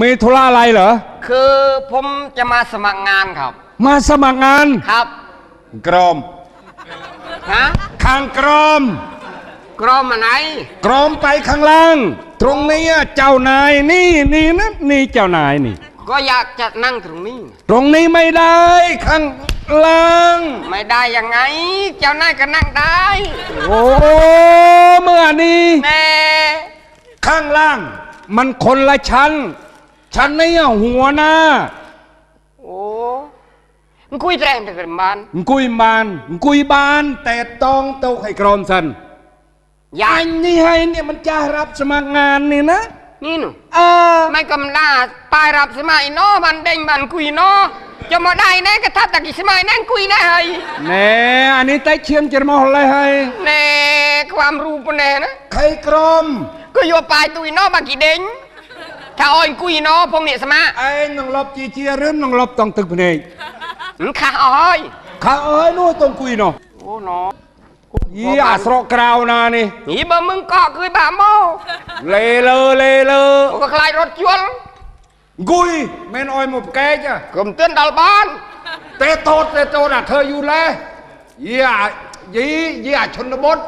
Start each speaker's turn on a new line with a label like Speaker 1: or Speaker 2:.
Speaker 1: มีธุระอะไรเหรอ
Speaker 2: คือผมจะมาสมัครงานครับ
Speaker 1: มาสมัครงาน
Speaker 2: ครับ
Speaker 1: กรม
Speaker 2: ฮะ
Speaker 1: ข้างกรม
Speaker 2: กรมอันไหน
Speaker 1: กรมไปข้างล่าง ตรงนี้อะเจ้านายนี่นี่นะนี่เจ้านายนี่
Speaker 2: ก็อยากจะนั่งตรงนี้
Speaker 1: ตรงนี้ไม่ได้ข้างล่าง
Speaker 2: ไม่ได้ยังไง เจ้านายก็นั่งได้
Speaker 1: โอ้เมื่อนี้
Speaker 2: แน่
Speaker 1: ข้างล่าง มันคนละชั้น ชั้นนี้อะหัวหน้า
Speaker 2: โอ้มึงคุยแรงแต่กันบ้าน
Speaker 1: กุยบานกุยบาน แต่ต้องเต้าให้กรมสัน
Speaker 2: อยา
Speaker 1: อั
Speaker 2: ก
Speaker 1: นนี้ให้เนี่ยมันจะรับสมัครงานนี่นะ
Speaker 2: นี่หนู
Speaker 1: เออ
Speaker 2: ไม่กำลาปลายรับสมัยเนอมันเด้งมันคุยเนอจะมาได้แน่กระทับตะกี้สมัยนั่นคุยได้เฮ้ย
Speaker 1: แน่อันนี้ไต้เชียนจะมองอะไรให้
Speaker 2: แน่ความรู้ปะแน่นะ
Speaker 1: ใครกรม
Speaker 2: ก็โยปลายตุยเนอมากี่เด้ง
Speaker 1: ថាអោយអង្គុយណោផងអ្នកស្មាឯ
Speaker 2: ងនឹងលប់
Speaker 1: ជាជារឿននឹងលប់តង់ទឹកភ្នែ
Speaker 2: កខាស់អើយខាស់អើយនោះ
Speaker 1: តង់អង្គុយណោអូណោយី
Speaker 2: អាស្រកក្រៅណានេះយីបើមឹង
Speaker 1: កក់គឺបាក់មកលេលើលេលើក៏ខ្លាច
Speaker 2: រត់ជល់អង្គុយមិនអោយម
Speaker 1: កផ្កែកកុំទិនដល់បានទេតូតទេតូតអាធ្វើយូរឡេយីអាយីយីអាឈុនបុត្រ